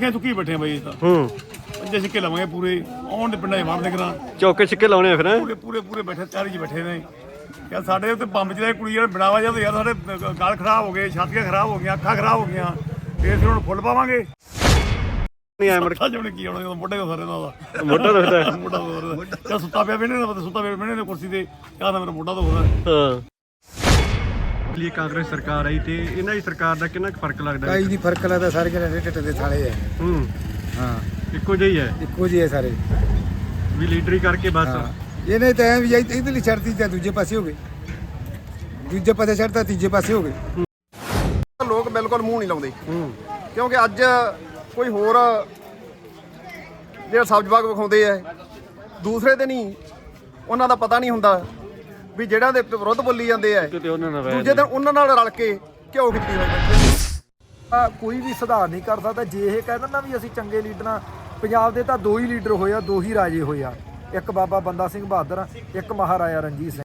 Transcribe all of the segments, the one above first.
ਕਿਹ ਚੁੱਕੀ ਬੈਠੇ ਆ ਬਾਈ? ਇਹ ਤਾਂ ਹੂੰ। ਪੰਜੇ ਸਿੱਕੇ ਲਵਾਂਗੇ ਪੂਰੇ ਆਉਣ ਦੇ ਪਿੰਡਾਂ 'ਚ ਵੜਦੇ ਕਰਾਂ ਚੌਕੇ ਛਿੱਕੇ ਲਾਉਣੇ ਆ ਫਿਰ ਹੈਂ? ਪੂਰੇ ਪੂਰੇ ਪੂਰੇ ਬੈਠੇ ਚਾਰੀ 'ਚ ਬੈਠੇ ਨੇ। ਯਾਰ ਸਾਡੇ ਉੱਤੇ ਬੰਬ ਚਲਾਏ ਕੁੜੀ ਯਾਰ ਬਣਾਵਾ ਜਾਂਦੇ ਯਾਰ ਸਾਡੇ ਗਲ ਖਰਾਬ ਹੋ ਗਏ ਛਾਤੀਆਂ ਖਰਾਬ ਹੋ ਗਈਆਂ ਅੱਖਾਂ ਖਰਾਬ ਹੋ ਗਈਆਂ। ਤੇ ਅਸੀਂ ਹੁਣ ਫੁੱਲ ਪਾਵਾਂਗੇ। ਨਹੀਂ ਆਇਆ ਮੁੜ ਜਣੇ ਕੀ ਹੋਣਾ ਜਦੋਂ ਮੋਢੇ ਕੋ ਸਾਰੇ ਨਾਲ ਕੇ ਦੁਖਦਾ ਹੈ। ਮੋਢਾ ਚਾ ਸੁੱਤਾ ਪਿਆ ਬੈਠੇ ਨੇ ਸੁੱਤਾ ਪਿਆ ਬੈਠੇ ਨੇ ਕੁਰਸੀ ਤੇ। ਕਹਿੰਦਾ ਮੇਰਾ ਮੋਢਾ ਦੁਖਦਾ ਹਾਂ। ਲਈ ਕਾਂਗਰਸ ਸਰਕਾਰ ਆਈ ਤੇ ਇਹਨਾਂ ਦੀ ਸਰਕਾਰ ਦਾ ਕਿੰਨਾ ਕੁ ਫ਼ਰਕ ਲੱਗਦਾ? ਹੈ? ਕਾਈ ਨਹੀਂ ਫ਼ਰਕ ਲੱਗਦਾ ਸਾਰੇ ਜਿਹੜੇ ਢਿੱਟ ਦੇ ਥਾਲੇ ਹੈ ਹੂੰ। ਹਾਂ। ਇੱਕੋ ਜਿਹਾ ਹੀ? ਹੈ ਇੱਕੋ ਜਿਹੇ ਸਾਰੇ। ਵੀ ਲੀਡਰੀ ਕਰਕੇ ਬਸ। ਹਾਂ। ਇਹਨੇ ਤਾਂ ਐਂ ਵੀ ਇਧ- ਇੱਧਰਲੀ ਛੱਡਤੀ ਤਾਂ ਦੂਜੇ ਪਾਸੇ ਹੋ ਗਏ। ਦੂਜੇ ਪਾਸੇ ਛੱਡਤਾ ਤੀਜੇ ਪਾਸੇ ਹੋ ਗਏ। ਲੋਕ ਬਿਲਕੁਲ ਮੂੰਹ ਨਹੀਂ ਲਾਉਂਦੇ। ਹੂੰ। ਕਿਉਂਕਿ ਅੱਜ ਕੋਈ ਹੋਰ ਜਿਹੜਾ ਸਬਜ਼ ਬਾਗ ਵਿਖਾਉਂਦੇ ਆ ਦੂਸਰੇ ਦਿਨ ਹੀ ਉਹਨਾਂ ਦਾ ਪਤਾ ਨਹੀਂ ਹੁੰਦਾ ਵੀ ਜਿਹੜਾ ਦੇ ਵਿਰੁੱਧ ਬੋਲੀ ਜਾਂਦੇ ਆ ਕਿਤੇ ਉਹਨਾਂ ਨਾਲ ਦੂਜੇ ਦਿਨ ਉਹਨਾਂ ਨਾਲ ਰਲ ਕੇ ਘਿਓ ਖਿੱਚੀ ਹੋਈ ਆ ਕੋਈ ਵੀ ਸੁਧਾਰ ਨਹੀਂ ਕਰ ਸਕਦਾ। ਜੇ ਇਹ ਕਹਿੰਦਾ ਨਾ ਵੀ ਅਸੀਂ ਚੰਗੇ ਲੀਡਰਾਂ ਪੰਜਾਬ ਦੇ ਤਾਂ ਦੋ ਹੀ ਲੀਡਰ ਹੋਏ ਆ ਦੋ ਹੀ ਰਾਜੇ ਹੋਏ ਆ। ਇੱਕ ਬਾਬਾ ਬੰਦਾ ਸਿੰਘ ਬਹਾਦਰ ਆ, ਇੱਕ ਮਹਾਰਾਜਾ ਰਣਜੀਤ ਸਿੰਘ।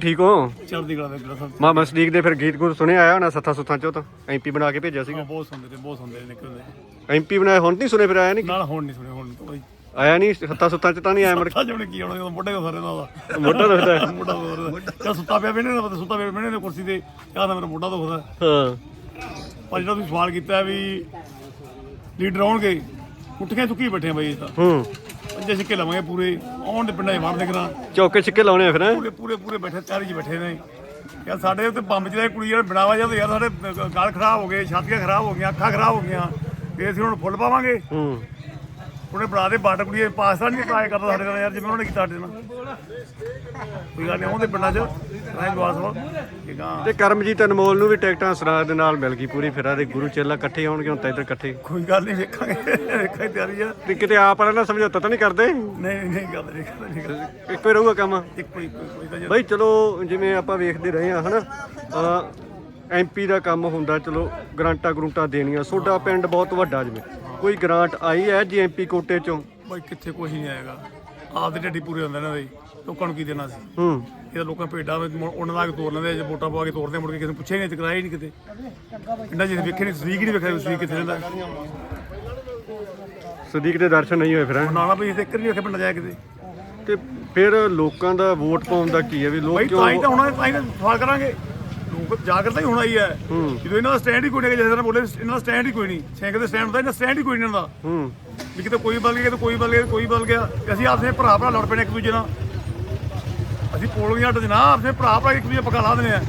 ਠੀਕ ਹੋ? ਚੜਦੀ ਕਲਾ ਦੇ ਗਲਾ ਸਾਹਿਬ। ਮਾਮਾ ਸਦੀਕ ਦੇ ਫਿਰ ਗੀਤ ਗੂਤ ਸੁਣਿਆ ਆਇਆ ਹੋਣਾ ਸੱਥਾ ਸੁੱਥਾਂ ਚੋਂ ਤਾਂ? ਐਮਪੀ ਬਣਾ ਕੇ ਭੇਜਿਆ ਸੀਗਾ। ਬਹੁਤ ਸੁਣਦੇ ਤੇ ਬਹੁਤ ਸੁਣਦੇ ਨਿਕਲਦੇ। ਐਮਪੀ ਬਣਾਇਆ ਹੁਣ ਨਹੀਂ ਸੁਣੇ ਫਿਰ ਆਇਆ ਨਹੀਂ ਨਾਲ ਹੁਣ ਨਹੀਂ ਸੁਣੇ ਹੁਣ ਕੋਈ ਆਇਆ ਨਹੀਂ ਸੱਥਾ ਸੁੱਥਾਂ ਚ ਤਾਂ ਨਹੀਂ ਆਇਆ ਮੁੜ ਕੇ? ਸੱਜਣ ਜਣੇ ਕੀ ਹੋਣਾ ਜਦੋਂ ਮੋਢੇ ਕੋ ਸਾਰੇ ਨਾਲ ਮੋਢਾ ਦੁਖਦਾ। ਮੋਢਾ ਦੁਖਦਾ ਚਾ ਸੁੱਤਾ ਪਿਆ ਬੈਠੇ ਨੇ ਸੁੱਤਾ ਪਿਆ ਬੈਠੇ ਨੇ ਕੁਰਸੀ ਤੇ। ਕਹਿੰਦਾ ਮੇਰਾ ਮੋਢਾ ਦੁਖਦਾ ਹਾਂ। ਪਰ ਜਿਹੜਾ ਤੁਸੀਂ ਸਵਾਲ ਕੀਤਾ ਵੀ ਲੀਡਰ ਆਉਣਗੇ ਉੱਠੀਆਂ ਚੁੱਕੀ ਬੈਠੇ ਆ ਬਾਈ ਇਹ ਤਾਂ। ਹੂੰ। ਪੰਜੇ ਸਿੱਕੇ ਲਵਾਂਗੇ ਪੂਰੇ ਆਉਣ ਦੇ ਪਿੰਡਾਂ 'ਚ ਵੜਦੇ ਕਰਾਂ ਚੌਕੇ ਛਿੱਕੇ ਲਾਉਣੇ ਆ ਫਿਰ? ਪੂਰੇ ਪੂਰੇ ਪੂਰੇ ਬੈਠੇ ਚਾਰੀ 'ਚ ਬੈਠੇ ਨੇ। ਯਾਰ ਸਾਡੇ ਉੱਤੇ ਬੰਬ ਚਲਾਏ ਕੁੜੀ ਯਾਰ ਬਣਾਵਾ ਜਾਂਦੇ ਯਾਰ ਸਾਡੇ ਗਲ ਖਰਾਬ ਹੋ ਗਏ ਛਾਤੀਆਂ ਖਰਾਬ ਹੋ ਗਈਆਂ ਅੱਖਾਂ ਖਰਾਬ ਹੋ ਗਈਆਂ। ਤੇ ਅਸੀਂ ਹੁਣ ਫੁੱਲ ਪਾਵਾਂਗੇ। ਹੂੰ। ਉਹਨੇ ਬਣਾ ਦੇ ਬਾਟ ਕੁੜੀ ਪਾਕਿਸਤਾਨ ਨਹੀਂ ਟਰਾਈ ਕਰਦਾ ਸਾਡੇ ਨਾਲ ਯਾਰ ਜਿਵੇਂ ਉਹਨੇ ਕੀਤਾ ਸਾਡੇ ਨਾਲ। ਕੋਈ ਗੱਲ ਨਹੀਂ ਆਉਂਦੇ ਪਿੰਡਾਂ 'ਚ ਰਾਏ ਗਵਾਲ ਸਾਹਿਬ ਕਿ ਗਾਂ ਤੇ ਕਰਮਜੀਤ ਅਨਮੋਲ ਨੂੰ ਵੀ ਟਿਕਟਾਂ ਸਰਾਜ ਦੇ ਨਾਲ ਮਿਲ ਗਈ ਪੂਰੀ ਫਿਰ ਆਦੇ ਗੁਰੂ ਚੇਲਾ ਇਕੱਠੇ ਆਉਣਗੇ ਹੁਣ ਤਾਂ ਇੱਧਰ ਇਕੱਠੇ। ਕੋਈ ਗੱਲ ਨਹੀਂ ਵੇਖਾਂਗੇ ਵੇਖਾਂਗੇ ਤਿਆਰੀ ਆ। ਤੇ ਕਿਤੇ ਆਪ ਵਾਲਾ ਨਾ ਸਮਝੌਤਾ ਤਾਂ ਨਹੀਂ ਕਰਦੇ? ਨਹੀਂ ਨਹੀਂ ਗੱਲ ਨਹੀਂ ਗੱਲ ਨਹੀਂ ਗੱਲ ਇੱਕੋ ਹੀ ਰਹੂਗਾ ਕੰਮ? ਇੱਕੋ ਹੀ ਕੋਈ ਕੋਈ ਤਾਂ ਬਈ ਚਲੋ ਜਿਵੇਂ ਆਪਾਂ ਵੇਖਦੇ ਰਹੇ ਆ ਹਨਾ ਐਮਪੀ ਦਾ ਕੰਮ ਹੁੰਦਾ ਚਲੋ ਗਰਾਂਟਾਂ ਗਰੂੰਟਾਂ ਦੇਣੀਆਂ ਸੋਡਾ ਪਿੰਡ ਬਹੁਤ ਵੱਡਾ ਜਿਵੇਂ। ਕੋਈ ਗ੍ਰਾਂਟ ਆਈ ਹੈ ਜੀ ਐਮਪੀ ਕੋਟੇ ਚੋਂ? ਬਈ ਕਿੱਥੇ ਕੁਛ ਨਹੀਂ ਆਏਗਾ। ਆਪ ਦੇ ਢੱਡੀ ਪੂਰੇ ਹੁੰਦੇ ਇਹਨਾਂ ਦੇ ਲੋਕਾਂ ਨੂੰ ਕੀ ਦੇਣਾ ਸੀ? ਹੂੰ। ਇਹ ਤਾਂ ਲੋਕਾਂ ਭੇਡਾਂ ਵਿੱਚ ਮੁੜ- ਉਹਨਾਂ ਦਾ ਆ ਕੇ ਤੋੜ ਲੈਂਦੇ ਜੇ ਵੋਟਾਂ ਪਵਾ ਕੇ ਤੋੜਦੇ ਮੁੜ ਕੇ ਕਿਸੇ ਨੂੰ ਪੁੱਛਿਆ ਹੀ ਨਹੀਂ ਹੀ ਨਹੀਂ ਕਿਤੇ। ਇੰਨਾ ਜਿਹੇ ਵੇਖੇ ਨਹੀਂ ਸਰੀਕ ਨਹੀਂ ਵੇਖਿਆ ਸਰੀਕ ਕਿੱਥੇ ਰਹਿੰਦਾ। ਸਦੀਕ ਦੇ ਦਰਸ਼ਨ ਨਹੀਂ ਹੋਏ ਫਿਰ ਹੈਂ? ਨਾਲਾ ਵੀ ਇੱਥੇ ਇੱਕ ਨਹੀਂ ਵੇਖੇ ਪਿੰਡ ਜਾਇਆ ਕਿਤੇ ਤੇ। ਫਿਰ ਲੋਕਾਂ ਦਾ ਵੋਟ ਪਾਉਣ ਦਾ ਕੀ ਹੈ ਵੀ ਲੋਕ ਬਈ ਤਾਂ ਹੀ ਤਾਂ ਕਿਉਂ ਹੁਣ ਤਾਂ ਹੀ ਤਾਂ ਸਵਾਲ ਕਰਾਂਗੇ। ਜਾਗਰਤਾ ਹੀ ਹੋਣਾ ਹੀ ਹੈ। ਹੂੰ। ਜਦੋਂ ਇਹਨਾਂ ਦਾ ਸਟੈਂਡ ਹੀ ਕੋਈ ਨਹੀਂ ਨਾਲ ਬੋਲੇ ਇਹਨਾਂ ਦਾ ਸਟੈਂਡ ਹੀ ਕੋਈ ਨਹੀਂ। ਸਾਈਕਲ ਦੇ ਸਟੈਂਡ ਹੁੰਦਾ ਇਹਨਾਂ ਸਟੈਂਡ ਹੀ ਕੋਈ ਨਹੀਂ ਇਹਨਾਂ ਦਾ। ਹੂੰ। ਵੀ ਕਿਤੇ ਕੋਈ ਬਦਲ ਗਿਆ ਕਿਤੇ ਕੋਈ ਬਦਲ ਗਿਆ ਕੋਈ ਬਦਲ ਗਿਆ। ਤੇ ਅਸੀਂ ਆਪਸੇ ਭਰਾ ਭਰਾ ਲੜ ਪੈਣੇ ਇੱਕ ਦੂਜੇ ਨਾਲ। ਅਸੀਂ ਪੋਲੀਆਂ ਅੱਡ ਨਾ ਆਪਸੇ ਭਰਾ ਭਰਾ ਇੱਕ ਦੂਜੇ ਪਕਾ ਲਾ ਦਿੰਦੇ ਆ।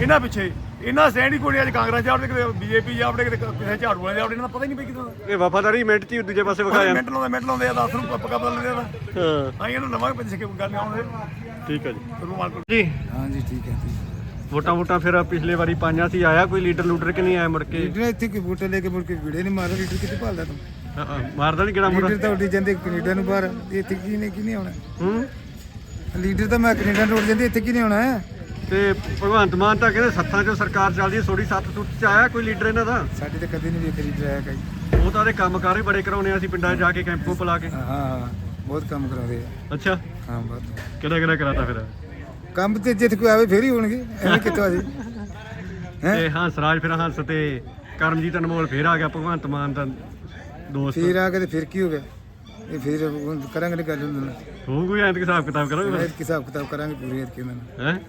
ਇਹਨਾਂ ਪਿੱਛੇ ਇਹਨਾਂ ਸਟੈਂਡ ਹੀ ਕੋਈ ਨਹੀਂ ਅੱਜ ਕਾਂਗਰਸ ਜਾਵੜੇ ਕਿਤੇ ਬੀਜੇਪੀ ਜਾਵੜੇ ਕਿਤੇ ਕਿਸੇ ਝਾੜੂ ਵਾਲੇ ਜਾਵੜੇ ਇਹਨਾਂ ਦਾ ਪਤਾ ਹੀ ਨਹੀਂ ਪਈ ਕਿਤੇ ਦਾ। ਇਹ ਵਫਾਦਾਰੀ ਮਿੰਟ ਚ ਹੀ ਦੂਜੇ ਪਾਸੇ ਵਿਖਾ ਜਾਂ ਮਿੰਟ ਲਾਉਂਦੇ ਮਿੰਟ ਲਾਉਂਦੇ ਆ ਦੱਸ ਨੂੰ ਪੱਕਾ ਬਦਲ ਲੈਂਦੇ ਆ। ਹਾਂ। ਤਾਂ ਇਹਨਾਂ ਨਵਾਂ ਪੰਜ ਸਿੱਕੇ ਗੱਲ ਨਹੀਂ ਆਉਂਦੇ ਠੀਕ ਹੈ ਜੀ। ਜੀ। ਹਾਂ ਜੀ ਠੀਕ ਹੈ। ਜੀ ਵੋਟਾਂ ਵੋਟਾਂ ਫਿਰ ਪਿਛਲੇ ਵਾਰੀ ਪਾਈਆਂ ਸੀ ਆਇਆ ਕੋਈ ਲੀਡਰ ਲੂਡਰ ਕਿ ਨਹੀਂ ਆਇਆ ਮੁੜ ਕੇ? ਲੀਡਰ ਇੱਥੇ ਕੋਈ ਬੂਟੇ ਲੈ ਕੇ ਮੁੜ ਕੇ ਵੀੜੇ ਨਹੀਂ ਮਾਰਦਾ ਲੀਡਰ ਕਿੱਥੇ ਭਾਲਦਾ ਤੂੰ? ਹਾਂ, ਹਾਂ, ਮਾਰਦਾ ਨਹੀਂ ਕਿਹੜਾ ਮੁੰਡਾ? ਲੀਡਰ ਤਾਂ ਉੱਡੀ ਜਾਂਦੇ ਕੈਨੇਡਾ ਨੂੰ ਬਾਹਰ ਤੇ ਇੱਥੇ ਕੀ ਨੇ ਕੀ ਨਹੀਂ ਆਉਣਾ? ਹੂੰ? ਲੀਡਰ ਤਾਂ ਮੈਂ ਕੈਨੇਡਾ ਨੂੰ ਉੱਡ ਜਾਂਦੇ ਇੱਥੇ ਕੀ ਨਹੀਂ ਆਉਣਾ? ਤੇ ਭਗਵੰਤ ਮਾਨ ਤਾਂ ਕਹਿੰਦੇ ਸੱਥਾਂ 'ਚੋਂ ਸਰਕਾਰ ਚੱਲਦੀ ਹੈ ਥੋੜੀ ਸੱਤ ਸੁੱਤ 'ਚ ਆਇਆ ਕੋਈ ਲੀਡਰ ਇਹਨਾਂ ਦਾ? ਸਾਡੇ ਤਾਂ ਕਦੇ ਨਹੀਂ ਵੇਖ ਲੀਡਰ ਆਇਆ ਕਈ। ਉਹ ਤਾਂ ਦੇ ਕੰਮ ਕਾਰ ਹੀ ਬੜੇ ਕਰਾਉਣੇ ਆ ਸੀ ਪਿੰਡਾਂ 'ਚ ਜਾ ਕੇ ਕੈਂਪ ਕੋਪ ਲਾ ਕੇ। ਹਾਂ ਹਾਂ ਬਹੁਤ ਕੰਮ ਕਰਾਉਂਦੇ ਆ। ਅੱਛਾ। ਹਾਂ ਬਹੁਤ। ਕਿਹੜਾ ਕਿਹੜਾ ਕਰਾਤਾ ਫਿਰ? ਕੰਮ ਤੇ ਜਿੱਥੇ ਕੋਈ ਆਵੇ ਫੇਰ ਹੀ ਹੋਣਗੇ ਐਵੇਂ ਕਿੱਥੋਂ ਆ ਜੀ। ਹੈਂ? ਤੇ ਹੰਸ ਰਾਜ ਫਿਰ ਹੰਸ ਤੇ ਕਰਮਜੀਤ ਅਨਮੋਲ ਫੇਰ ਆ ਗਿਆ ਭਗਵੰਤ ਮਾਨ ਦਾ ਦੋਸਤ। ਫੇਰ ਆ ਕੇ ਤੇ ਫਿਰ ਕੀ ਹੋ ਗਿਆ? ਇਹ ਫਿਰ ਹੁਣ ਕਰਾਂਗੇ ਨਾ ਗੱਲ ਉਹਨਾਂ ਨਾਲ। ਹੋਊ ਕੋਈ ਐਂ ਤੇ ਹਿਸਾਬ ਕਿਤਾਬ ਕਰੋਗੇ? ਇਹ ਹਿਸਾਬ ਕਿਤਾਬ ਕਰਾਂਗੇ ਪੂਰੇ ਐਤਕੀ ਉਹਨਾਂ ਨਾਲ। ਹੈ?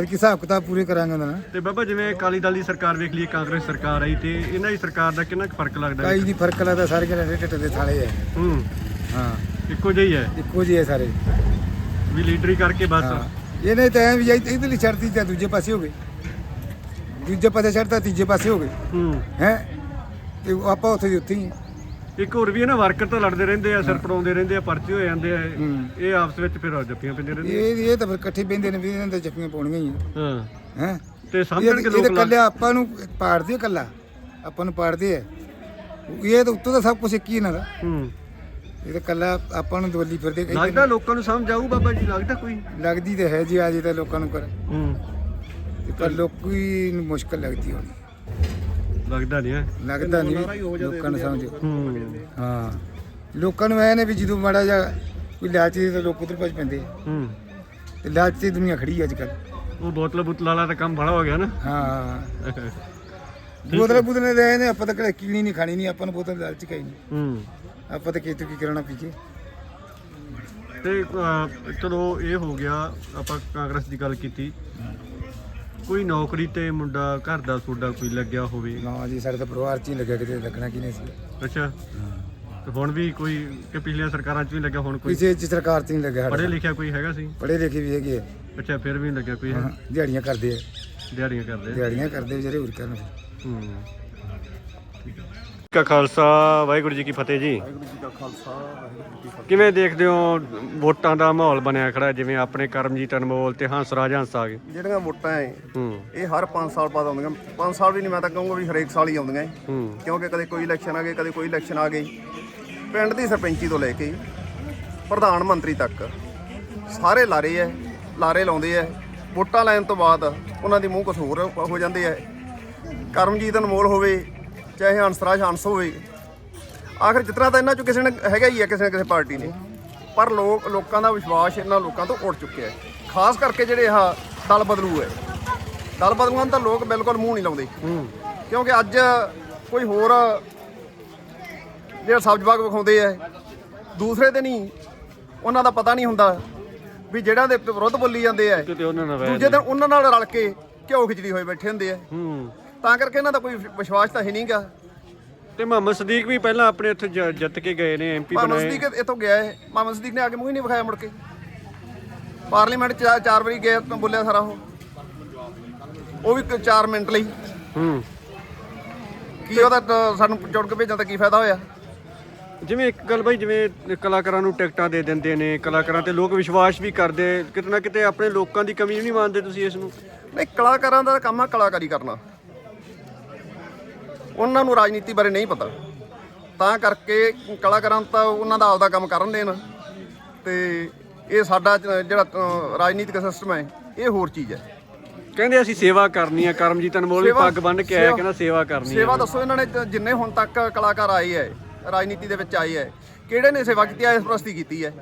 ਇਹ ਹਿਸਾਬ ਕਿਤਾਬ ਪੂਰੇ ਕਰਾਂਗੇ ਉਹਨਾਂ ਨਾਲ। ਤੇ ਬਾਬਾ ਜਿਵੇਂ ਅਕਾਲੀ ਦਲ ਦੀ ਸਰਕਾਰ ਵੇਖ ਲਈਏ ਕਾਂਗਰਸ ਸਰਕਾਰ ਆਈ ਤੇ ਇਹਨਾਂ ਦੀ ਸਰਕਾਰ ਦਾ ਕਿੰਨਾ ਕੁ ਫ਼ਰਕ ਲੱਗਦਾ ਹੈ? ਕਾਈ ਨਹੀਂ ਫ਼ਰਕ ਲੱਗਦਾ ਸਾਰੇ ਜਿਹੜੇ ਢਿੱਟ ਦੇ ਥਾਲੇ ਹੈ ਹੂੰ। ਹਾਂ। ਇੱਕੋ ਜਿਹਾ ਹੀ? ਹੈ ਇੱਕੋ ਜਿਹੇ ਸਾਰੇ। ਵੀ ਲੀਡਰੀ ਕਰਕੇ ਬਸ। ਹਾਂ। ਇਹਨੇ ਤਾਂ ਐਂ ਵੀ ਇਧ- ਇੱਧਰਲੀ ਛੱਡਤੀ ਤਾਂ ਦੂਜੇ ਪਾਸੇ ਹੋ ਗਏ। ਦੂਜੇ ਪਾਸੇ ਛੱਡਤਾ ਤੀਜੇ ਪਾਸੇ ਹੋ ਗਏ। ਹੂੰ। ਹੈ? ਤੇ ਉਹ ਆਪਾਂ ਉੱਥੇ ਦੀ ਉੱਥੇ ਹੀ ਹਾਂ। ਇੱਕ ਹੋਰ ਵੀ ਹੈ ਨਾ ਵਰਕਰ ਤਾਂ ਲੜਦੇ ਰਹਿੰਦੇ ਆ ਸਿਰ ਪੜਾਉਂਦੇ ਰਹਿੰਦੇ ਆ ਪਰਚੇ ਹੋ ਜਾਂਦੇ ਆ। ਇਹ ਆਪਸ ਵਿੱਚ ਫਿਰ ਜੱਫੀਆਂ ਪੈਂਦੇ ਰਹਿੰਦੇ ਇਹ ਇਹ ਤਾਂ ਫਿਰ ਇਕੱਠੇ ਬੈਂਦੇ ਨੇ ਵੀ ਇਹਨਾਂ ਦੇ ਚੱਪੀਆਂ ਪਾਉਣੀਆਂ ਹੀ ਹਾਂ। ਹੈ? ਤੇ ਇਹ ਇਹ ਲੋਕ ਤਾਂ ਕੱਲਿਆ ਆਪਾਂ ਨੂੰ ਪਾੜਦੇ ਆ ਕੱਲਾ ਆਪਾਂ ਨੂੰ ਪਾੜਦੇ ਆ। ਇਹ ਤਾਂ ਉੱਤੋਂ ਦਾ ਸਭ ਕੁਝ ਇੱਕ ਹੀ ਇਹਨਾਂ ਦਾ। ਹੂੰ। ਇਹ ਤਾਂ ਕੱਲਾ ਆਪਾਂ ਨੂੰ ਦਵੱਲੀ ਫਿਰਦੇ ਕਈ ਲੱਗਦਾ ਲੋਕਾਂ ਨੂੰ ਸਮਝ ਆਊ ਬਾਬਾ ਜੀ ਲੱਗਦਾ ਕੋਈ? ਲੱਗਦੀ ਤਾਂ ਹੈ ਜੀ ਆਜੇ ਤਾਂ ਲੋਕਾਂ ਨੂੰ ਕਰ। ਹੂੰ। ਤੇ ਪਰ ਲੋਕੀ ਨੂੰ ਮੁਸ਼ਕਲ ਲੱਗਦੀ ਹੁਣ। ਲੱਗਦਾ ਨਹੀਂ ਹੈ। ਲੱਗਦਾ ਨਹੀਂ ਵੀ ਲੋਕਾਂ ਨੂੰ ਸਮਝ। ਹੂੰ। ਹਾਂ। ਲੋਕਾਂ ਨੂੰ ਐ ਨੇ ਵੀ ਜਦੋਂ ਮਾੜਾ ਜਿਹਾ ਕੋਈ ਲਾਲਚ ਦੇ ਤਾਂ ਲੋਕ ਉਧਰ ਭੱਜ ਪੈਂਦੇ ਆ। ਹੂੰ। ਤੇ ਲਾਲਚ ਦੀ ਦੁਨੀਆ ਖੜੀ ਅੱਜ ਕੱਲ ਉਹ ਬੋਤਲ ਬੁਤਲ ਵਾਲਾ ਤਾਂ ਕੰਮ ਬੜਾ ਹੋ ਗਿਆ ਨਾ। ਹਾਂ। ਬੋਤਲ ਬੁਦਲੇ ਦੇ ਨੇ ਆਪਾਂ ਤਾਂ ਕਿਹੜਾ ਕੀਣੀ ਨਹੀਂ ਖਾਣੀ ਨਹੀਂ ਆਪਾਂ ਨੂੰ ਬੋਤਲ ਦਾਲ ਚ ਖਾਈ ਨਹੀਂ ਹੂੰ। ਆਪਾਂ ਤਾਂ ਕਿਤੇ ਕੀ ਕਰਨਾ ਪੀ ਕੇ ਤੇ ਅਹ, ਚਲੋ ਇਹ ਹੋ ਗਿਆ ਆਪਾਂ ਕਾਂਗਰਸ ਦੀ ਗੱਲ ਕੀਤੀ। ਕੋਈ ਨੌਕਰੀ ਤੇ ਮੁੰਡਾ ਘਰ ਦਾ ਤੁਹਾਡਾ ਕੋਈ ਲੱਗਿਆ ਹੋਵੇ? ਨਾ ਜੀ ਸਾਡੇ ਤਾਂ ਪਰਿਵਾਰ ਚ ਹੀ ਲੱਗਿਆ ਕਿਤੇ ਲੱਗਣਾ ਕੀ ਨਹੀਂ ਸੀ। ਅੱਛਾ। ਤੇ ਹੁਣ ਵੀ ਕੋਈ ਕਿ ਪਿਛਲੀਆਂ ਸਰਕਾਰਾਂ 'ਚ ਵੀ ਲੱਗਿਆ ਹੁਣ ਕੋਈ ਕਿਸੇ ਚ ਸਰਕਾਰ ਚ ਨਹੀਂ ਲੱਗਿਆ ਪੜ੍ਹੇ ਲਿਖਿਆ ਕੋਈ ਹੈਗਾ ਸੀ? ਪੜ੍ਹੇ ਲਿਖੇ ਵੀ ਹੈਗੇ ਆ। ਅੱਛਾ ਫਿਰ ਵੀ ਨਹੀਂ ਲੱਗਿਆ ਕੋਈ ਹਾਂ, ਦਿਹਾੜੀਆਂ ਕਰਦੇ ਆ। ਦਿਹਾੜੀਆਂ ਕਰਦੇ ਦਿਹਾੜੀਆਂ ਕਰਦੇ ਵਿਚਾਰੇ ਹੋਰ ਕਰਨ। ਹੂੰ। ਕਾ ਖਾਲਸਾ ਵਾਹਿਗੁਰੂ ਜੀ ਕੀ ਫਤਿਹ ਜੀ। ਕਿਵੇਂ ਦੇਖਦੇ ਹੋ ਵੋਟਾਂ ਦਾ ਮਾਹੌਲ ਬਣਿਆ ਖੜਾ ਜਿਵੇਂ ਆਪਣੇ ਕਰਮਜੀਤ ਅਨਮੋਲ ਤੇ ਹੰਸਰਾਜ ਹੰਸ ਆ ਗਏ? ਜਿਹੜੀਆਂ ਵੋਟਾਂ ਐ ਹੂੰ। ਇਹ ਹਰ 5 ਸਾਲ ਬਾਅਦ ਆਉਂਦੀਆਂ। 5 ਸਾਲ ਵੀ ਨਹੀਂ ਮੈਂ ਤਾਂ ਕਹੂੰਗਾ ਵੀ ਹਰੇਕ ਸਾਲ ਹੀ ਆਉਂਦੀਆਂ। ਹੂੰ। ਕਿਉਂਕਿ ਕਦੇ ਕੋਈ ਇਲੈਕਸ਼ਨ ਆ ਗਏ ਕਦੇ ਕੋਈ ਇਲੈਕਸ਼ਨ ਆ ਗਈ। ਪਿੰਡ ਦੀ ਸਰਪੰਚੀ ਤੋਂ ਲੈ ਕੇ ਪ੍ਰਧਾਨ ਮੰਤਰੀ ਤੱਕ ਸਾਰੇ ਲਾਰੇ ਐ ਲਾਰੇ ਲਾਉਂਦੇ ਐ। ਵੋਟਾਂ ਲੈਣ ਤੋਂ ਬਾਅਦ ਉਹਨਾਂ ਦੀ ਮੂੰਹ ਕੁਛ ਹੋਰ ਹੋ ਜਾਂਦੇ ਐ। ਕਰਮਜੀਤ ਅਨਮੋਲ ਹੋਵੇ ਚਾਹੇ ਹੰਸਰਾਜ ਹੰਸ ਹੋਵੇ। ਆਖਰ ਜਿਤਨਾ ਤਾਂ ਇਹਨਾਂ ਚੋਂ ਕਿਸੇ ਨੇ ਹੈਗਾ ਹੀ ਹੈ ਕਿਸੇ ਨਾ ਕਿਸੇ ਪਾਰਟੀ ਨੇ। ਪਰ ਲੋਕ ਲੋਕਾਂ ਦਾ ਵਿਸ਼ਵਾਸ ਇਹਨਾਂ ਲੋਕਾਂ ਤੋਂ ਉੱਡ ਚੁੱਕਿਆ ਹੈ। ਖਾਸ ਕਰਕੇ ਜਿਹੜੇ ਆਹ ਦਲ ਬਦਲੂ ਹੈ। ਦਲ ਬਦਲੂਆਂ ਨੂੰ ਤਾਂ ਲੋਕ ਬਿਲਕੁਲ ਮੂੰਹ ਨਹੀਂ ਲਾਉਂਦੇ। ਕਿਉਂਕਿ ਅੱਜ ਕੋਈ ਹੋਰ ਜਿਹੜਾ ਸਬਜ਼ ਬਾਗ ਵਿਖਾਉਂਦੇ ਆ ਦੂਸਰੇ ਦਿਨ ਹੀ ਉਹਨਾਂ ਦਾ ਪਤਾ ਨਹੀਂ ਹੁੰਦਾ ਵੀ ਜਿਹੜਾ ਦੇ ਵਿਰੁੱਧ ਬੋਲੀ ਜਾਂਦੇ ਆ। ਦੂਜੇ ਦਿਨ ਉਹਨਾਂ ਨਾਲ ਰਲ ਕੇ ਘਿਓ ਖਿਚੜੀ ਹੋਏ ਬੈਠੇ ਹੁੰਦੇ ਆ। ਹੂੰ। ਤਾਂ ਕਰਕੇ ਇਹਨਾਂ ਦਾ ਕੋਈ ਵਿਸ਼ਵਾਸ ਤਾਂ ਹੈ ਨਹੀਂਗਾ। ਤੇ ਮੁਹੰਮਦ ਸਦੀਕ ਵੀ ਪਹਿਲਾਂ ਆਪਣੇ ਇੱਥੇ ਜ- ਜਿੱਤ ਕੇ ਗਏ ਨੇ ਐਮਪੀ ਮਾਮਾ ਬਣਾਏ। ਸਦੀਕ ਇੱਥੋਂ ਗਿਆ ਹੈ ਮਾਮਾ ਸਦੀਕ ਨੇ ਆ ਕੇ ਮੂੰਹ ਹੀ ਨਹੀਂ ਵਿਖਾਇਆ ਮੁੜ ਕੇ। ਪਾਰਲੀਮੈਂਟ ਚ ਚਾ- ਚਾਰ ਵਾਰੀ ਗਿਆ ਤਾਂ ਬੋਲਿਆ ਸਾਰਾ ਉਹ। ਉਹ ਵੀ 4 ਮਿੰਟ ਲਈ। ਹੂੰ। ਕੀ ਉਹਦਾ ਸਾਨੂੰ ਜੁੜ ਕੇ ਭੇਜਣ ਦਾ ਕੀ ਫਾਇਦਾ ਹੋਇਆ? ਜਿਵੇਂ ਇੱਕ ਗੱਲ ਬਾਈ ਜਿਵੇਂ ਕਲਾਕਾਰਾਂ ਨੂੰ ਟਿਕਟਾਂ ਦੇ ਦਿੰਦੇ ਨੇ ਕਲਾਕਾਰਾਂ ਤੇ ਲੋਕ ਵਿਸ਼ਵਾਸ ਵੀ ਕਰਦੇ ਕਿਤੇ ਨਾ ਕਿਤੇ ਆਪਣੇ ਲੋਕਾਂ ਦੀ ਕਮੀ ਨਹੀਂ ਮੰਨਦੇ ਤੁਸੀਂ ਇਸ ਨੂੰ। ਨਹੀਂ ਕਲਾਕਾਰਾਂ ਦਾ ਕੰਮ ਆ ਕਲਾਕਾਰੀ ਕਰਨਾ। ਉਹਨਾਂ ਨੂੰ ਰਾਜਨੀਤੀ ਬਾਰੇ ਨਹੀਂ ਪਤਾ। ਤਾਂ ਕਰਕੇ ਕਲਾਕਾਰਾਂ ਤਾਂ ਉਹਨਾਂ ਦਾ ਆਪਦਾ ਕੰਮ ਕਰਨ ਦੇਣ ਤੇ ਇਹ ਸਾਡਾ ਜਿਹੜਾ ਰਾਜਨੀਤਿਕ ਸਿਸਟਮ ਹੈ ਇਹ ਹੋਰ ਚੀਜ਼ ਹੈ। ਕਹਿੰਦੇ ਅਸੀਂ ਸੇਵਾ ਕਰਨੀ ਆ ਕਰਮਜੀਤ ਅਨਮੋਲ ਵੀ ਸੇਵਾ- ਪੱਗ ਬੰਨ੍ਹ ਕੇ ਆਇਆ ਸੇਵਾ- ਕਹਿੰਦਾ ਸੇਵਾ ਕਰਨੀ ਸੇਵਾ ਆ। ਦੱਸੋ ਇਹਨਾਂ ਨੇ ਜਿੰਨੇ ਹੁਣ ਤੱਕ ਕਲਾਕਾਰ ਆਏ ਹੈ ਰਾਜਨੀਤੀ ਦੇ ਵਿੱਚ ਆਏ ਹੈ ਕਿਹੜੇ ਨੇ ਸੇਵਾ ਕੀਤੀ ਹੈ ਇਸ ਪ੍ਰਸਤੀ ਕੀਤੀ ਹੈ?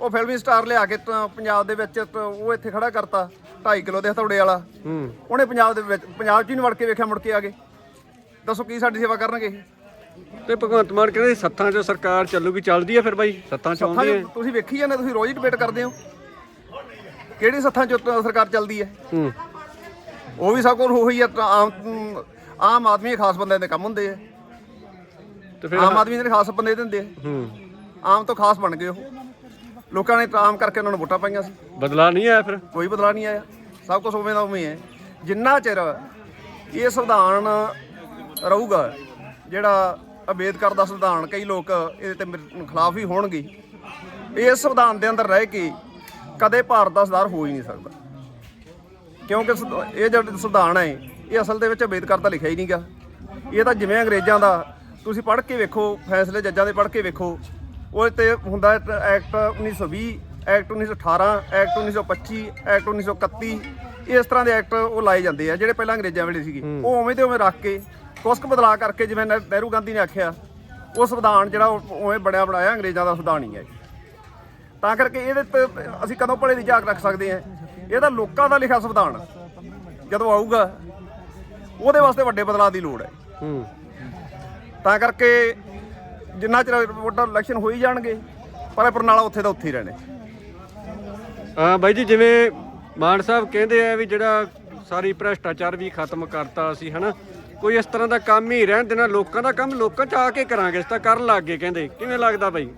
ਉਹ ਫਿਲਮੀ ਸਟਾਰ ਲਿਆ ਕੇ ਪੰਜਾਬ ਦੇ ਵਿੱਚ ਉਹ ਇੱਥੇ ਖੜਾ ਕਰਤਾ 2.5 ਕਿਲੋ ਦੇ ਹਥੌੜੇ ਵਾਲਾ। ਹੂੰ। ਉਹਨੇ ਪੰਜਾਬ ਦੇ ਵਿੱਚ ਪੰਜਾਬ 'ਚ ਹੀ ਵੜ ਕੇ ਵੇਖਿਆ ਮੁੜ ਕੇ ਆ ਗਏ ਦੱਸੋ ਕੀ ਸਾਡੀ ਸੇਵਾ ਕਰਨਗੇ ਤੇ ਭਗਵੰਤ ਮਾਨ ਕਹਿੰਦੇ ਸੱਥਾਂ 'ਚ ਸਰਕਾਰ ਚੱਲੂਗੀ ਚੱਲਦੀ ਆ ਫਿਰ ਬਾਈ ਸੱਥਾਂ 'ਚ ਸੱਥਾਂ ਆਉਂਦੀ 'ਚ ਹੈ ਤੁਸੀਂ ਵੇਖੀ ਜਾਂਦੇ ਤੁਸੀਂ ਰੋਜ਼ ਡਿਬੇਟ ਕਰਦੇ ਹੋ। ਕਿਹੜੀ ਸੱਥਾਂ 'ਚ ਸਰਕਾਰ ਚੱਲਦੀ ਹੈ? ਹੂੰ। ਉਹ ਵੀ ਸਭ ਕੁਝ ਉਹੀ ਹੈ ਤਾਂ ਆਮ ਆਮ ਆਦਮੀ ਖਾਸ ਬੰਦਿਆਂ ਦੇ ਕੰਮ ਹੁੰਦੇ ਆ। ਤੇ ਫਿਰ ਆਮ ਆਦਮੀ ਦੇ ਖਾਸ ਬੰਦੇ ਦਿੰਦੇ ਆ। ਹੂੰ। ਆਮ ਤੋਂ ਖਾਸ ਬਣ ਗਏ ਉਹ। ਲੋਕਾਂ ਨੇ ਤਾਂ ਆਮ ਕਰਕੇ ਉਹਨਾਂ ਨੂੰ ਵੋਟਾਂ ਪਾਈਆਂ ਸੀ। ਬਦਲਾ ਨਹੀਂ ਆਇਆ ਫਿਰ? ਕੋਈ ਬਦਲਾਅ ਨਹੀਂ ਆਇਆ। ਸਭ ਕੁਝ ਉਵੇਂ ਦਾ ਉਵੇਂ ਹੈ। ਜਿੰਨਾ ਚਿਰ ਇਹ ਸੰਵਿਧਾਨ ਰਹੂਗਾ। ਜਿਹੜਾ ਅੰਬੇਦਕਰ ਦਾ ਸੰਵਿਧਾਨ ਕਈ ਲੋਕ ਇਹਦੇ ਤੇ ਖਿਲਾਫ ਹੀ ਹੋਣਗੇ। ਇਸ ਸੰਵਿਧਾਨ ਦੇ ਅੰਦਰ ਰਹਿ ਕੇ ਕਦੇ ਭਾਰਤ ਦਾ ਸੁਧਾਰ ਹੋ ਹੀ ਨਹੀਂ ਸਕਦਾ। ਕਿਉਂਕਿ ਇਹ ਜਿਹੜਾ ਸੰਵਿਧਾਨ ਹੈ ਇਹ ਅਸਲ ਦੇ ਵਿੱਚ ਅੰਬੇਦਕਰ ਦਾ ਲਿਖਿਆ ਹੀ ਨਹੀਂਗਾ ਇਹ ਤਾਂ ਜਿਵੇਂ ਅੰਗਰੇਜ਼ਾਂ ਦਾ ਤੁਸੀਂ ਪੜ੍ਹ ਕੇ ਵੇਖੋ ਫੈਸਲੇ ਜੱਜਾਂ ਦੇ ਪੜ੍ਹ ਕੇ ਵੇਖੋ। ਉਹ ਤੇ ਹੁੰਦਾ ਐਕਟ 1920 ਐਕਟ 1918 ਐਕਟ 1925 ਐਕਟ 1931 ਇਸ ਤਰ੍ਹਾਂ ਦੇ ਐਕਟ ਉਹ ਲਾਏ ਜਾਂਦੇ ਆ ਜਿਹੜੇ ਪਹਿਲਾਂ ਅੰਗਰੇਜ਼ਾਂ ਵੇਲੇ ਸੀਗੇ। ਉਹ ਉਵੇਂ ਦੇ ਉਵੇਂ ਰੱਖ ਕੇ ਕੁਛ ਕੁ ਬਦਲਾਅ ਕਰਕੇ ਜਿਵੇਂ ਨਹਿ- ਨਹਿਰੂ ਗਾਂਧੀ ਨੇ ਆਖਿਆ ਉਹ ਸੰਵਿਧਾਨ ਜਿਹੜਾ ਉਹ ਉਵੇਂ ਬਣਿਆ ਬਣਾਇਆ ਅੰਗਰੇਜ਼ਾਂ ਦਾ ਸੰਵਿਧਾਨ ਹੀ ਹੈ ਤਾਂ ਕਰਕੇ ਇਹਦੇ ਤੇ ਅਸੀਂ ਕਦੋਂ ਭਲੇ ਦੀ ਝਾਕ ਰੱਖ ਸਕਦੇ ਹਾਂ? ਇਹ ਤਾਂ ਲੋਕਾਂ ਦਾ ਲਿਖਿਆ ਸੰਵਿਧਾਨ ਜਦੋਂ ਆਊਗਾ ਉਹਦੇ ਵਾਸਤੇ ਵੱਡੇ ਬਦਲਾਅ ਦੀ ਲੋੜ ਹੈ। ਹੂੰ। ਤਾਂ ਕਰਕੇ ਜਿੰਨਾ ਚਿਰ ਵੋਟਾਂ ਇਲੈਕਸ਼ਨ ਹੋਈ ਜਾਣਗੇ ਪਰ ਇਹ ਪਰਨਾਲਾ ਉੱਥੇ ਦਾ ਉੱਥੇ ਹੀ ਰਹਿਣੇ। ਹਾਂ ਬਾਈ ਜੀ ਜਿਵੇਂ ਮਾਨ ਸਾਹਿਬ ਕਹਿੰਦੇ ਆ ਵੀ ਜਿਹੜਾ ਸਾਰੀ ਭ੍ਰਸ਼ਟਾਚਾਰ ਵੀ ਖਤਮ ਕਰਤਾ ਅਸੀਂ ਹਨਾ? ਕੋਈ ਇਸ ਤਰ੍ਹਾਂ ਦਾ ਕੰਮ ਹੀ ਰਹਿਣ ਦੇਣਾ ਲੋਕਾਂ ਦਾ ਕੰਮ ਲੋਕਾਂ ਚ ਆ ਕੇ ਕਰਾਂਗੇ ਇਸ ਤਾਂ ਕਰਨ ਲੱਗ ਗਏ ਕਹਿੰਦੇ। ਕਿਵੇਂ ਲੱਗਦਾ ਬਾਈ?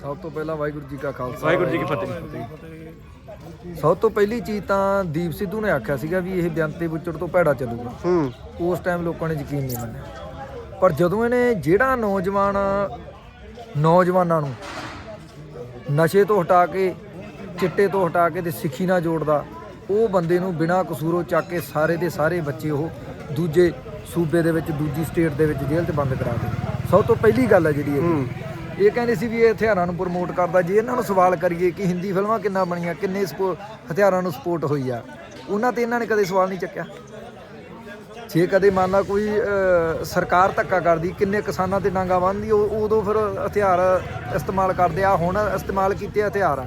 ਸਭ ਤੋਂ ਪਹਿਲਾਂ ਵਾਹਿਗੁਰੂ ਜੀ ਕਾ ਖਾਲਸਾ ਵਾਹਿਗੁਰੂ ਜੀ ਕੀ ਫਤਿਹ। ਸਭ ਤੋਂ ਪਹਿਲੀ ਚੀਜ਼ ਤਾਂ ਦੀਪ ਸਿੱਧੂ ਨੇ ਆਖਿਆ ਸੀਗਾ ਵੀ ਇਹ ਬਿਆੰਤੇ ਬੁੱਚੜ ਤੋਂ ਭੈੜਾ ਚੱਲੂਗਾ। ਹੂੰ। ਉਸ ਟਾਈਮ ਲੋਕਾਂ ਨੇ ਯਕੀਨ ਨਹੀਂ ਮੰਨਿਆ। ਪਰ ਜਦੋਂ ਇਹਨੇ ਜਿਹੜਾ ਨੌਜਵਾਨ ਨੌਜਵਾਨਾਂ ਨੂੰ ਨਸ਼ੇ ਤੋਂ ਹਟਾ ਕੇ ਚਿੱਟੇ ਤੋਂ ਹਟਾ ਕੇ ਤੇ ਸਿੱਖੀ ਨਾਲ ਜੋੜਦਾ ਉਹ ਬੰਦੇ ਨੂੰ ਬਿਨਾਂ ਕਸੂਰੋਂ ਚੱਕ ਕੇ ਸਾਰੇ ਦੇ ਸਾਰੇ ਬੱਚੇ ਉਹ ਦੂਜੇ ਸੂਬੇ ਦੇ ਵਿੱਚ ਦੂਜੀ ਸਟੇਟ ਦੇ ਵਿੱਚ ਜੇਲ੍ਹ 'ਚ ਬੰਦ ਕਰਾ ਦੇ ਸਭ ਤੋਂ ਪਹਿਲੀ ਗੱਲ ਹੈ ਜਿਹੜੀ ਇਹ। ਇਹ ਕਹਿੰਦੇ ਸੀ ਵੀ ਇਹ ਹਥਿਆਰਾਂ ਨੂੰ ਪ੍ਰਮੋਟ ਕਰਦਾ। ਜੇ ਇਹਨਾਂ ਨੂੰ ਸਵਾਲ ਕਰੀਏ ਕਿ ਹਿੰਦੀ ਫਿਲਮਾਂ ਕਿੰਨਾ ਬਣੀਆਂ ਕਿੰਨੇ ਹਥਿਆਰਾਂ ਨੂੰ ਸਪੋਰਟ ਹੋਈ ਆ ਉਹਨਾਂ ਤੇ ਇਹਨਾਂ ਨੇ ਕਦੇ ਸਵਾਲ ਨਹੀਂ ਚੱਕਿਆ। ਜੇ ਕਦੇ ਮੰਨ ਲਾ ਕੋਈ ਸਰਕਾਰ ਧੱਕਾ ਕਰਦੀ ਕਿੰਨੇ ਕਿਸਾਨਾਂ ਤੇ ਡਾਂਗਾ ਬੰਨ੍ਹਦੀ ਉਹ ਉਦੋਂ ਫਿਰ ਹਥਿਆਰ ਇਸਤੇਮਾਲ ਕਰਦੇ। ਆ ਹੁਣ ਇਸਤੇਮਾਲ ਕੀਤੇ ਹਥਿਆਰ।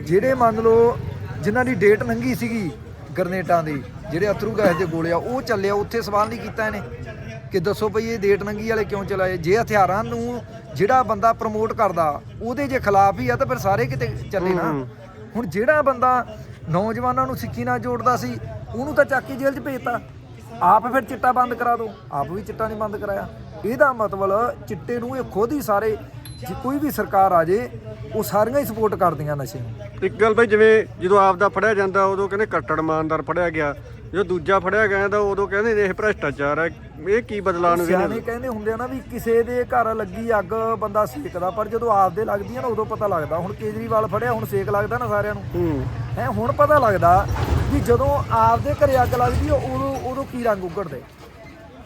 ਜਿਹੜੇ ਮੰਨ ਲਓ ਜਿਨ੍ਹਾਂ ਦੀ ਡੇਟ ਲੰਘੀ ਸੀਗੀ ਗਰਨੇਟਾਂ ਦੀ ਜਿਹੜੇ ਅਥਰੂ ਗੈਸ ਦੇ ਗੋਲੇ ਆ ਉਹ ਚੱਲਿਆ ਉੱਥੇ ਸਵਾਲ ਨਹੀਂ ਕੀਤਾ ਇਹਨੇ ਕਿ ਦੱਸੋ ਭਈ ਇਹ ਡੇਟ ਨੰਗੀ ਵਾਲੇ ਕਿਉਂ ਚਲਾਏ? ਜੇ ਹਥਿਆਰਾਂ ਨੂੰ ਜਿਹੜਾ ਬੰਦਾ ਪ੍ਰਮੋਟ ਕਰਦਾ ਉਹਦੇ ਜੇ ਖਿਲਾਫ ਹੀ ਆ ਤਾਂ ਫਿਰ ਸਾਰੇ ਕਿਤੇ ਚੱਲੇ ਨਾ। ਹੁਣ ਜਿਹੜਾ ਬੰਦਾ ਨੌਜਵਾਨਾਂ ਨੂੰ ਸਿੱਖੀ ਨਾਲ ਜੋੜਦਾ ਸੀ ਉਹਨੂੰ ਤਾਂ ਚੱਕ ਕੇ ਜੇਲ੍ਹ 'ਚ ਭੇਜਤਾ। ਆਪ ਫਿਰ ਚਿੱਟਾ ਬੰਦ ਕਰਾ ਦੋ। ਆਪ ਵੀ ਚਿੱਟਾ ਨਹੀਂ ਬੰਦ ਕਰਾਇਆ। ਇਹਦਾ ਮਤਲਬ ਚਿੱਟੇ ਨੂੰ ਇਹ ਖੁਦ ਹੀ ਸਾਰੇ ਜੇ ਕੋਈ ਵੀ ਸਰਕਾਰ ਆ ਜੇ ਉਹ ਸਾਰੀਆਂ ਹੀ ਸਪੋਰਟ ਕਰਦੀਆਂ ਨਸ਼ੇ ਨੂੰ। ਇੱਕ ਗੱਲ ਬਾਈ ਜਿਵੇਂ ਜਦੋਂ ਆਪ ਦਾ ਫੜਿਆ ਜਾਂਦਾ ਉਦੋਂ ਕਹਿੰਦੇ ਕੱਟੜ ਇਮਾਨਦਾਰ ਫੜਿਆ ਗਿਆ। ਜਦੋਂ ਦੂਜਾ ਫੜਿਆ ਗਿਆ ਤਾਂ ਉਦੋਂ ਕਹਿੰਦੇ ਨੇ ਇਹ ਭ੍ਰਸ਼ਟਾਚਾਰ ਹੈ। ਇਹ ਕੀ ਬਦਲਾਅ ਨੂੰ ਸਿਆਣੇ ਕਹਿੰਦੇ ਹੁੰਦੇ ਆ ਨਾ ਵੀ ਕਿਸੇ ਦੇ ਘਰ ਲੱਗੀ ਅੱਗ ਬੰਦਾ ਸੇਕਦਾ ਪਰ ਜਦੋਂ ਆਪਦੇ ਲੱਗਦੀ ਆ ਨਾ ਉਦੋਂ ਪਤਾ ਲੱਗਦਾ। ਹੁਣ ਕੇਜਰੀਵਾਲ ਫੜਿਆ ਹੁਣ ਸੇਕ ਲੱਗਦਾ ਨਾ ਸਾਰਿਆਂ ਨੂੰ। ਹੂੰ। ਹੁਣ ਪਤਾ ਲੱਗਦਾ ਵੀ ਜਦੋਂ ਆਪਦੇ ਘਰੇ ਅੱਗ ਲੱਗਦੀ ਆ ਉਦੋਂ ਉਦੋਂ ਕੀ ਰੰਗ ਉਗੜਦੇ।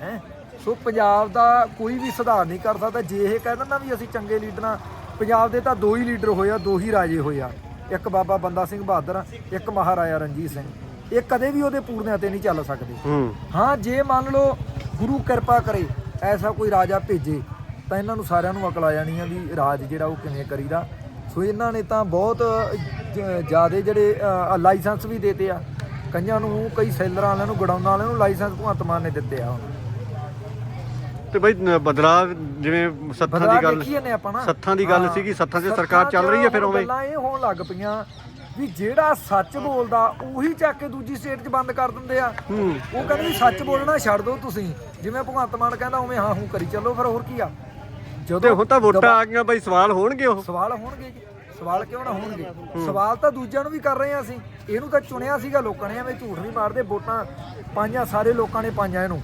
ਹੈ? ਸੋ ਪੰਜਾਬ ਦਾ ਕੋਈ ਵੀ ਸੁਧਾਰ ਨਹੀਂ ਕਰ ਸਕਦਾ। ਜੇ ਇਹ ਕਹਿ ਦਿੰਦਾ ਵੀ ਅਸੀਂ ਚੰਗੇ ਲੀਡਰਾਂ ਪੰਜਾਬ ਦੇ ਤਾਂ ਦੋ ਹੀ ਲੀਡਰ ਹੋਏ ਆ ਦੋ ਹੀ ਰਾਜੇ ਹੋਏ ਆ। ਇੱਕ ਬਾਬਾ ਬੰਦਾ ਸਿੰਘ ਬਹਾਦਰ ਇੱਕ ਮਹਾਰਾਜਾ ਰਣਜੀਤ ਸਿੰਘ। ਇਹ ਕਦੇ ਵੀ ਉਹਦੇ ਪੂਰਨਿਆਂ ਤੇ ਨਹੀਂ ਚੱਲ ਸਕਦੇ। ਹੂੰ। ਜੇ ਮੰਨ ਲਓ ਗੁਰੂ ਕਿਰਪਾ ਕਰੇ ਐਸਾ ਕੋਈ ਰਾਜਾ ਭੇਜੇ ਤਾਂ ਇਹਨਾਂ ਨੂੰ ਸਾਰਿਆਂ ਨੂੰ ਅਕਲ ਆ ਜਾਣੀ ਆ ਵੀ ਰਾਜ ਜਿਹੜਾ ਉਹ ਕਿਵੇਂ ਕਰੀਦਾ। ਸੋ ਇਹਨਾਂ ਨੇ ਤਾਂ ਬਹੁਤ ਜ਼ਿਆਦਾ ਜਿਹੜੇ ਲਾਇਸੈਂਸ ਵੀ ਦੇਤੇ ਆ। ਕਈਆਂ ਨੂੰ ਕਈ ਸੈਲਰਾਂ ਵਾਲਿਆਂ ਨੂੰ ਗਡਾਊਨਾਂ ਵਾਲਿਆਂ ਨੂੰ ਲਾਇਸੈਂਸ ਭਗਵੰਤ ਮਾਨ ਨੇ ਦਿੱਤੇ ਆ। ਤੇ ਬਾਈ ਨ- ਬਦਲਾਅ ਜਿਵੇਂ ਸੱਥਾਂ ਦੀ ਗੱਲ ਆਪਾਂ ਨਾ। ਸੱਥਾਂ ਦੀ ਗੱਲ ਹਾਂ। ਸੀਗੀ, ਸੱਥਾਂ 'ਚ ਸਰਕਾਰ ਚੱਲ ਰਹੀ ਹੈ ਫਿਰ ਹੁਣ ਉਵੇਂ। ਗੱਲਾਂ ਇਹ ਹੋਣ ਲੱਗ ਪਈਆਂ ਵੀ ਜਿਹੜਾ ਸੱਚ ਬੋਲਦਾ ਉਹੀ ਚੱਕ ਕੇ ਦੂਜੀ ਸਟੇਟ 'ਚ ਬੰਦ ਕਰ ਦਿੰਦੇ ਆ। ਹੂੰ। ਉਹ ਕਹਿੰਦੇ ਵੀ ਸੱਚ ਬੋਲਣਾ ਛੱਡ ਦਿਓ ਤੁਸੀਂ। ਜਿਵੇਂ ਭਗਵੰਤ ਮਾਨ ਕਹਿੰਦਾ ਉਵੇਂ ਹਾਂ ਹੂੰ ਕਰੀ ਚੱਲੋ ਫਿਰ ਹੋਰ ਕੀ ਆ? ਤੇ ਹੁਣ ਤਾਂ ਵੋਟਾਂ ਆ ਗਈਆਂ ਬਾਈ ਸਵਾਲ ਹੋਣਗੇ ਉਹ। ਸਵਾਲ ਹੋਣਗੇ ਜੀ। ਸਵਾਲ ਕਿਉਂ ਨਾ ਹੋਣਗੇ? ਸਵਾਲ ਤਾਂ ਦੂਜਿਆਂ ਨੂੰ ਵੀ ਕਰ ਰਹੇ ਆ ਅਸੀਂ। ਇਹਨੂੰ ਤਾਂ ਚੁਣਿਆ ਸੀਗਾ ਲੋਕਾਂ ਨੇ ਐਵੇਂ ਝੂਠ ਨਹੀਂ ਮਾਰਦੇ ਵੋਟਾਂ ਪਾਈਆਂ ਸਾਰੇ ਲੋਕਾਂ ਨੇ ਪਾਈਆਂ ਇਹਨੂੰ।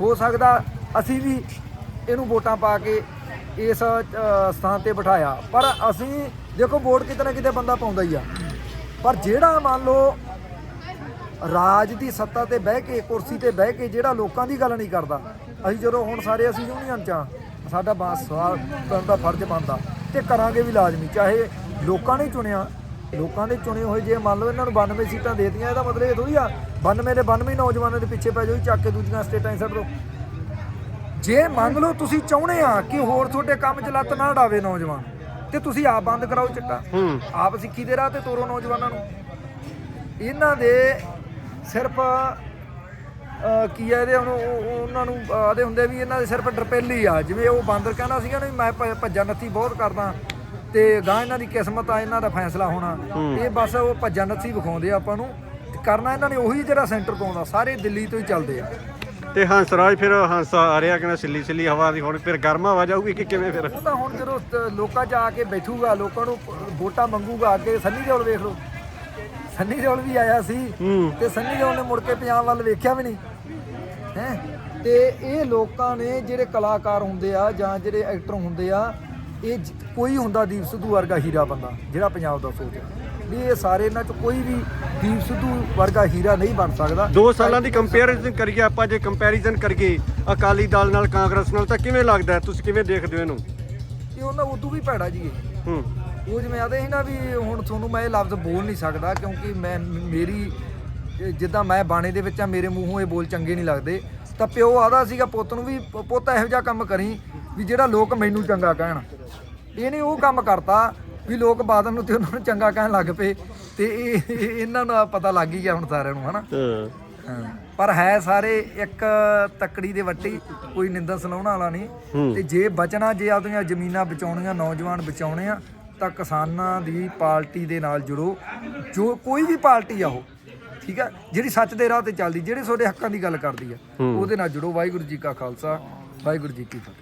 ਹੋ ਸਕਦਾ ਅਸੀਂ ਵੀ ਇਹਨੂੰ ਵੋਟਾਂ ਪਾ ਕੇ ਇਸ ਸਥਾਨ ਤੇ ਬਿਠਾਇਆ। ਪਰ ਅਸੀਂ ਦੇਖੋ ਵੋਟ ਕਿਤੇ ਨਾ ਕਿਤੇ ਬੰਦਾ ਪਾਉਂਦਾ ਹੀ ਆ। ਪਰ ਜਿਹੜਾ ਮੰਨ ਲਓ ਰਾਜ ਦੀ ਸੱਤਾ ਤੇ ਬਹਿ ਕੇ ਕੁਰਸੀ ਤੇ ਬਹਿ ਕੇ ਜਿਹੜਾ ਲੋਕਾਂ ਦੀ ਗੱਲ ਨਹੀਂ ਕਰਦਾ ਅਸੀਂ ਜਦੋਂ ਹੁਣ ਸਾਰੇ ਅਸੀਂ ਯੂਨੀਅਨ ਚ ਆ ਸਾਡਾ ਬਾਸ ਸਵਾਲ ਕਰਨ ਦਾ ਫਰਜ਼ ਬਣਦਾ ਤੇ ਕਰਾਂਗੇ ਵੀ ਲਾਜ਼ਮੀ ਚਾਹੇ ਲੋਕਾਂ ਨੇ ਚੁਣਿਆ ਲੋਕਾਂ ਦੇ ਚੁਣੇ ਹੋਏ ਜੇ ਮੰਨ ਲਓ ਇਹਨਾਂ ਨੂੰ 92 ਸੀਟਾਂ ਦੇ ਦਿੱਤੀਆਂ ਇਹਦਾ ਮਤਲਬ ਇਹ ਥੋੜੀ ਆ 92 ਦੇ 92 ਨੌਜਵਾਨਾਂ ਦੇ ਪਿੱਛੇ ਪੈ ਜਾਓ ਜੀ, ਚੱਕ ਕੇ ਦੂਜੀਆਂ ਸਟੇਟਾਂ 'ਚ ਛੱਡ ਦਿਓ ਜੇ ਮੰਨ ਲਓ ਤੁਸੀਂ ਚਾਹੁੰਦੇ ਆ ਕਿ ਹੋਰ ਤੁਹਾਡੇ ਕੰਮ 'ਚ ਲੱਤ ਨਾ ਡਾਵੇ ਨੌਜਵਾਨ ਤੇ ਤੁਸੀਂ ਆਪ ਬੰਦ ਕਰਾਓ ਚਿੱਟਾ। ਹੂੰ। ਆਪ ਸਿੱਖੀ ਦੇ ਰਾਹ ਤੇ ਤੋਰੋ ਨੌਜਵਾਨਾਂ ਨੂੰ। ਇਹਨਾਂ ਦੇ ਸਿਰਫ ਕੀ ਆ ਇਹਦੇ ਹੁਣ ਉਹ- ਉਹ- ਉਹਨਾਂ ਨੂੰ ਆਦੇ ਹੁੰਦੇ ਵੀ ਇਹਨਾਂ ਦੇ ਸਿਰਫ ਡਰਪੇਲੀ ਆ। ਜਿਵੇਂ ਉਹ ਬਾਂਦਰ ਕਹਿੰਦਾ ਸੀਗਾ ਨਾ ਵੀ ਮੈਂ ਭ- ਭੱਜਾ ਨੱਥੀ ਬਹੁਤ ਕਰਦਾ ਤੇ ਗਾਂ ਇਹਨਾਂ ਦੀ ਕਿਸਮਤ ਆ ਇਹਨਾਂ ਦਾ ਫੈਸਲਾ ਹੋਣਾ। ਇਹ ਬਸ ਉਹ ਭੱਜਾ ਨੱਥੀ ਵਿਖਾਉਂਦੇ ਆ ਆਪਾਂ ਨੂੰ ਤੇ ਕਰਨਾ ਇਹਨਾਂ ਨੇ ਉਹੀ ਜਿਹੜਾ ਸੈਂਟਰ ਤੋਂ ਆਉਂਦਾ ਸਾਰੇ ਦਿੱਲੀ ਤੋਂ ਹੀ ਚੱਲਦੇ ਆ। ਤੇ ਹੰਸਰਾਜ ਫਿਰ ਹੰਸਾ ਆ ਰਿਹਾ ਕਹਿੰਦਾ ਸਿੱਲੀ ਸਿੱਲੀ ਹਵਾ ਦੀ ਹੁਣ ਫਿਰ ਗਰਮ ਹਵਾ ਜਾਊਗੀ ਕਿ ਕਿਵੇਂ ਫਿਰ? ਉਹ ਤਾਂ ਹੁਣ ਜਦੋਂ ਲੋਕਾਂ 'ਚ ਆ ਕੇ ਬੈਠੂਗਾ ਲੋਕਾਂ ਨੂੰ ਵੋਟਾਂ ਮੰਗੂਗਾ ਅੱਗੇ ਸੰਨੀ ਦਿਓਲ ਵੇਖ ਲਓ। ਸੰਨੀ ਦਿਓਲ ਵੀ ਆਇਆ ਸੀ ਹੂੰ। ਤੇ ਸੰਨੀ ਦਿਓਲ ਨੇ ਮੁੜ ਕੇ ਪੰਜਾਬ ਵੱਲ ਵੇਖਿਆ ਵੀ ਨਹੀਂ। ਹੈ? ਤੇ ਇਹ ਲੋਕਾਂ ਨੇ ਜਿਹੜੇ ਕਲਾਕਾਰ ਹੁੰਦੇ ਆ ਜਾਂ ਜਿਹੜੇ ਐਕਟਰ ਹੁੰਦੇ ਆ ਇਹ ਜ- ਕੋਈ ਹੁੰਦਾ ਦੀਪ ਸਿੱਧੂ ਵਰਗਾ ਹੀਰਾ ਬੰਦਾ ਜਿਹੜਾ ਪੰਜਾਬ ਦਾ ਸੋਚ ਵੀ ਇਹ ਸਾਰੇ ਇਹਨਾਂ 'ਚ ਕੋਈ ਵੀ ਦੀਪ ਸਿੱਧੂ ਵਰਗਾ ਹੀਰਾ ਨਹੀਂ ਬਣ ਸਕਦਾ। ਦੋ ਸਾਲਾਂ ਦੀ ਕੰਪੈਰੀਜ਼ਨ ਕਰੀਏ ਆਪਾਂ ਜੇ ਕੰਪੈਰੀਜ਼ਨ ਕਰੀਏ ਅਕਾਲੀ ਦਲ ਨਾਲ ਕਾਂਗਰਸ ਨਾਲ ਤਾਂ ਕਿਵੇਂ ਲੱਗਦਾ? ਹੈ? ਤੁਸੀਂ ਕਿਵੇਂ ਦੇਖਦੇ ਹੋ ਇਹਨੂੰ? ਇਹ ਉਹਨਾਂ ਉਦੋਂ ਵੀ ਭੈੜਾ ਜੀ ਇਹ। ਹੂੰ। ਉਹ ਜਿਵੇਂ ਆਦੇ ਸੀ ਨਾ ਵੀ ਹੁਣ ਤੁਹਾਨੂੰ ਮੈਂ ਇਹ ਲਫ਼ਜ਼ ਬੋਲ ਨਹੀਂ ਸਕਦਾ ਕਿਉਂਕਿ ਮੈਂ ਮੇਰੀ ਜਿੱਦਾਂ ਮੈਂ ਬਾਣੇ ਦੇ ਵਿੱਚ ਆ ਮੇਰੇ ਮੂੰਹੋਂ ਇਹ ਬੋਲ ਚੰਗੇ ਨਹੀਂ ਲੱਗਦੇ। ਤਾਂ ਪਿਓ ਆਦਾ ਸੀਗਾ ਪੁੱਤ ਨੂੰ ਵੀ ਪ- ਪੁੱਤ ਇਹੋ ਜਿਹਾ ਕੰਮ ਕਰੀ ਵੀ ਜਿਹੜਾ ਲੋਕ ਮੈਨੂੰ ਚੰਗਾ ਕਹਿਣ। ਇਹਨੇ ਉਹ ਕੰਮ ਕਰਤਾ ਵੀ ਲੋਕ ਬਾਦਲ ਨੂੰ ਤੇ ਉਹਨਾਂ ਨੂੰ ਚੰਗਾ ਕਹਿਣ ਲੱਗ ਪਏ ਤੇ ਇਹ ਇਹ- ਇਹਨਾਂ ਨੂੰ ਪਤਾ ਲੱਗ ਹੀ ਗਿਆ ਹੁਣ ਸਾਰਿਆਂ ਨੂੰ ਹਨਾ। ਪਰ ਹੈ ਸਾਰੇ ਇੱਕ ਤੱਕੜੀ ਦੇ ਵੱਟੀ ਕੋਈ ਨਿੰਦਾ ਸੁਣਾਉਣ ਵਾਲਾ ਨਹੀਂ। ਤੇ ਜੇ ਬਚਣਾ ਜੇ ਆਪਦੀਆਂ ਜ਼ਮੀਨਾਂ ਬਚਾਉਣੀਆਂ ਨੌਜਵਾਨ ਬਚਾਉਣੇ ਆ ਤਾਂ ਕਿਸਾਨਾਂ ਦੀ ਪਾਰਟੀ ਦੇ ਨਾਲ ਜੁੜੋ। ਜੋ ਕੋਈ ਵੀ ਪਾਰਟੀ ਆ ਉਹ ਠੀਕ ਆ? ਜਿਹੜੀ ਸੱਚ ਦੇ ਰਾਹ ਤੇ ਚੱਲਦੀ ਜਿਹੜੇ ਤੁਹਾਡੇ ਹੱਕਾਂ ਦੀ ਗੱਲ ਕਰਦੀ ਆ ਉਹਦੇ ਨਾਲ ਜੁੜੋ। ਵਾਹਿਗੁਰੂ ਜੀ ਕਾ ਖਾਲਸਾ ਵਾਹਿਗੁਰੂ ਜੀ ਕੀ ਫਤਿਹ।